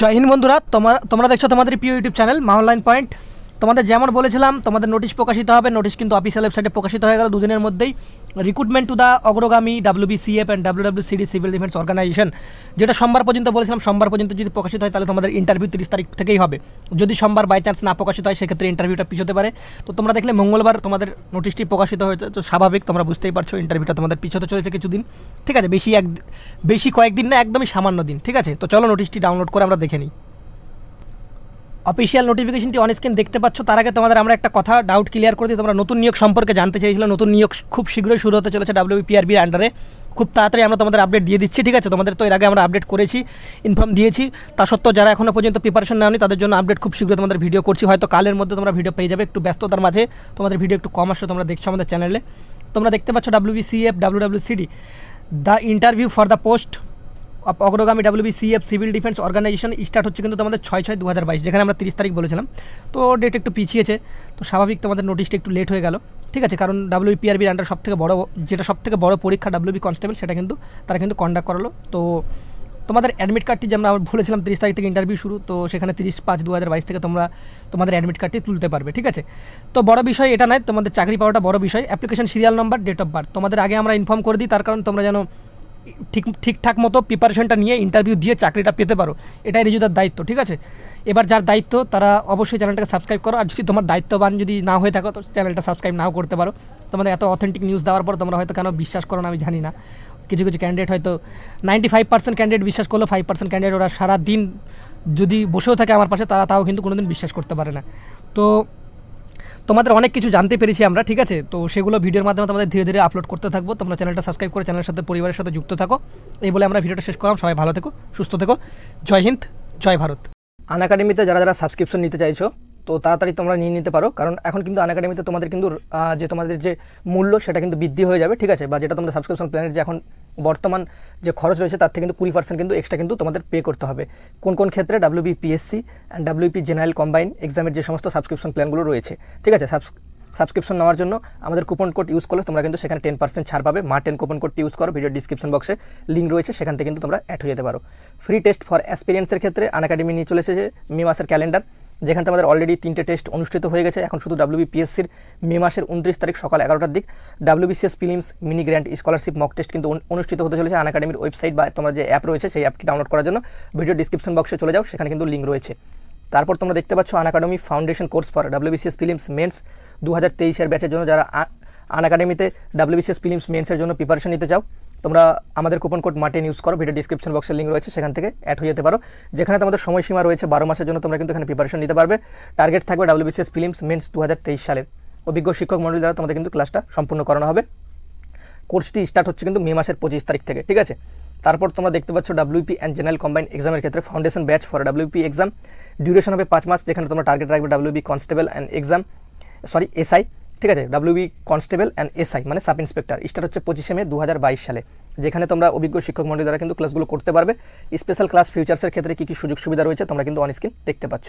জয় হিন্দ বন্ধুরা তোমার তোমরা দেখছ তোমাদের প্রিয় YouTube channel Maa online point. তোমাদের যেমন বলেছিলাম, তোমাদের নোটিশ প্রকাশিত হবে নোটিশ কিন্তু অফিসিয়াল ওয়েবসাইটে প্রকাশিত হয়ে গেল দুদিনের মধ্যেই। Recruitment to the Agragami WBCF and WWCD civil defence organisation যেটা সোমবার পর্যন্ত বলেছিলাম, সোমবার পর্যন্ত যদি প্রকাশিত হয়, তাহলে তোমাদের ইন্টারভিউ তিরিশ তারিখ থেকেই হবে। যদি সোমবার বাই চান্স না প্রকাশিত হয়, সেক্ষেত্রে ইন্টারভিউটা পিছোতে পারে। তো তোমরা দেখলে মঙ্গলবার তোমাদের নোটিশটি প্রকাশিত হয়েছে, তো স্বাভাবিক তোমরা বুঝতেই পারছ ইন্টারভিউটা তোমাদের পিছোতে চলেছে কিছুদিন। ঠিক আছে, বেশি এক, বেশি কয়েকদিন না, একদমই সামান্য দিন। ঠিক আছে, তো চলো নোটিশটি ডাউনলোড করে আমরা দেখে নিই। অফিসিয়াল নোটিফিকেশনটি অন স্ক্রিন দেখতে পাচ্ছ, তার আগে তোমাদের আমরা একটা কথা ডাউট ক্লিয়ার করে দিই, তোমরা নতুন নিয়োগ সম্পর্কে জানতে চাইছিলে নতুন নিয়োগ খুব শীঘ্রই শুরু হতে চলেছে ডাব্লিউপিআরবির আন্ডারে খুব তাড়াতাড়ি আমরা তোমাদের আপডেট দিয়ে দিচ্ছি, ঠিক আছে? তোমাদের তো এর আগে আমরা আপডেট করেছি ইনফর্ম দিয়েছি। তা সত্ত্বেও যারা এখনও পর্যন্ত প্রিপারেশন নেওনি, তাদের জন্য আপডেট খুব শীঘ্রই তোমাদের ভিডিও করছি। হয়তো কালের মধ্যে তোমরা ভিডিও পেয়ে যাবে, একটু ব্যস্ততার মাঝে তোমাদের ভিডিও একটু কম আসছে তোমরা দেখছ আমাদের চ্যানেলে তোমরা দেখতে পাচ্ছ WBCF WWCD the interview for the post Agragami WBCF civil defence organisation start হচ্ছে কিন্তু তোমাদের ছয় ছয় দু হাজার বাইশ, যেখানে আমরা তিরিশ তারিখ বলেছিলাম। তো ডেট একটু পিছিয়েছে, তো স্বাভাবিক তোমাদের নোটিশটা একটু লেট হয়ে গেল। ঠিক আছে, কারণ ডাব্লিউপিআরবির আন্ডার সব থেকে বড়, যেটা সব থেকে বড় পরীক্ষা ডাব্লিউবি কনস্টেবল সেটা কিন্তু তারা কিন্তু কন্ডাক্ট করালো। তো তোমাদের অ্যাডমিট কার্ডটি যেমন আমরা বলেছিলাম তিরিশ তারিখ থেকে ইন্টারভিউ শুরু, তো সেখানে তিরিশ পাঁচ দু হাজার বাইশ থেকে তোমরা তোমাদের অ্যাডমিট কার্ডটি তুলতে পারবে, ঠিক আছে? তো বড় বিষয় এটা নয়, তোমাদের চাকরি পাওয়াটা বড় বিষয়। Application serial number date of birth তোমাদের আগে আমরা ইনফর্ম করে দিই, তার কারণ তোমরা যেন ঠিক, ঠিকঠাক মতো প্রিপারেশনটা নিয়ে ইন্টারভিউ দিয়ে চাকরিটা পেতে পারো। এটাই রিজুদার দায়িত্ব, ঠিক আছে? এবার যার দায়িত্ব, তারা অবশ্যই চ্যানেলটাকে সাবস্ক্রাইব করো। আর যদি তোমার দায়িত্ববান যদি না হয়ে থাকো, তো চ্যানেলটা সাবস্ক্রাইব নাও করতে পারো। তোমাদের এত অথেন্টিক নিউজ দেওয়ার পর তোমরা হয়তো কেন বিশ্বাস করো না, আমি জানি না। কিছু কিছু ক্যান্ডিডেট হয়তো নাইনটি ফাইভ পার্সেন্ট ক্যান্ডিডেট বিশ্বাস করল ফাইভ পার্সেন্ট ক্যান্ডিডেট ওরা সারা দিন যদি বসেও থাকে আমার পাশে, তারা তাও কিন্তু কোনোদিন বিশ্বাস করতে পারে না। তো তোমাদের অনেক কিছু জানতে পেরেছি আমরা, ঠিক আছে? তো সেগুলো ভিডিওর মাধ্যমে তোমাদের ধীরে ধীরে আপলোড করতে থাকব। তোমরা চ্যানেলটা সাবস্ক্রাইব করে চ্যানেলের সাথে পরিবারের সাথে যুক্ত থাকো। এই বলে আমরা ভিডিওটা শেষ করলাম। সবাই ভালো থেকো, সুস্থ থেকো। জয় হিন্দ, জয় ভারত। আন একাডেমিতে যারা যারা সাবস্ক্রিপশন নিতে চাইছো, তো তাড়াতাড়ি তোমরা নিয়ে নিতে পারো। কারণ এখন কিন্তু আন একাডেমিতে তোমাদের কিন্তু যে তোমাদের যে মূল্য, সেটা কিন্তু বৃদ্ধি হয়ে যাবে, ঠিক আছে? বা যেটা তোমাদের সাবস্ক্রিপশন প্ল্যানের যে এখন বর্তমান যে খরচ রয়েছে তার থেকে কিন্তু কুড়ি পার্সেন্ট কিন্তু এক্সট্রা কিন্তু তোমাদের পে করতে হবে। কোন কোন ক্ষেত্রে WB PSC and WP general combine এক্সামের যে সমস্ত সাবস্ক্রিপশন প্ল্যানগুলো রয়েছে, ঠিক আছে? সাবস সাবস্ক্রিপশন নেওয়ার জন্য আমাদের কুপন কোড ইউজ করলে তোমরা কিন্তু সেখানে টেন পার্সেন্ট ছাড় পাবে। মা টেন কুপন কোডটি ইউজ করো ভিডিও ডিসক্রিপশন বক্সে লিঙ্ক রয়েছে, সেখান থেকে কিন্তু তোমরা অ্যাড হয়ে যেতে পারো। ফ্রি টেস্ট ফর এক্সপিরিয়েন্সের ক্ষেত্রে আন একাডেমি নিয়ে চলেছে মে মাসের ক্যালেন্ডার যেখানে আমাদের অলরেডি তিনটে টেস্ট অনুষ্ঠিত হয়ে গেছে। এখন শুধু ডাব্লিউবিপিএসসির মে মাসের উনত্রিশ তারিখ সকাল এগারোটার দিক। WBCS prelims mini grand scholarship mock test কিন্তু অনুষ্ঠিত হতে চলেছে আন একাডেমির ওয়েবসাইট বা তোমার যে অ্যাপ রয়েছে সেই অ্যাপটি ডাউনলোড করার জন্য। ভিডিও ডিসক্রিপশন বক্সে চলে যাও, সেখানে কিন্তু লিঙ্ক রয়েছে। তারপর তোমরা দেখতে পাচ্ছ an academy foundation course for WBCS prelims mains দু হাজার তেইশের ব্যাচের জন্য যারা আন একাডেমিতে ডাব্লিউবিসিএস ফিলিমস মেন্সের জন্য প্রিপারেশন নিতে চাও তোমরা আমাদের কুপন কোড মার্টেন ইউজ করো ভিডিও ডিসক্রিপশন বক্সের লিঙ্ক রয়েছে, সেখান থেকে অ্যাড হয়ে যেতে পারো। যেখানে তোমাদের সময়সীমা রয়েছে বারো মাসের জন্য, তোমরা কিন্তু এখানে প্রিপারেশন নিতে পারবে। টার্গেট থাকবে ডাব্লিউবিসিএস ফিলিমস মেন্স দু সালের। অভিজ্ঞ শিক্ষক মণ্ডলী দ্বারা তোমাদের কিন্তু ক্লাসটা সম্পূর্ণ করানো হবে। কোর্সটি স্টার্ট হচ্ছে কিন্তু মে মাসের পঁচিশ তারিখ থেকে, ঠিক আছে? তারপর তোমরা দেখতে পাচ্ছ ডাব্লিউপি অ্যান্ড জেনারেল কম্বাইন এক্সামের ক্ষেত্রে foundation batch for WB exam duration হবে পাঁচ মাস, যেখানে তোমরা টার্গেট রাখবে WB constable and exam sorry SI ঠিক আছে W B constable and SI মানে সাব ইন্সপেক্টর স্টার্ট হচ্ছে পঁচিশে মে দু হাজার বাইশ সালে। যেখানে তোমরা অভিজ্ঞ শিক্ষক মন্ডলী দ্বারা কিন্তু ক্লাসগুলো করতে পারবে। স্পেশাল ক্লাস ফিউচার্সের ক্ষেত্রে কী কী সুযোগ সুবিধা রয়েছে তোমরা কিন্তু অন স্ক্রিন দেখতে পাচ্ছ।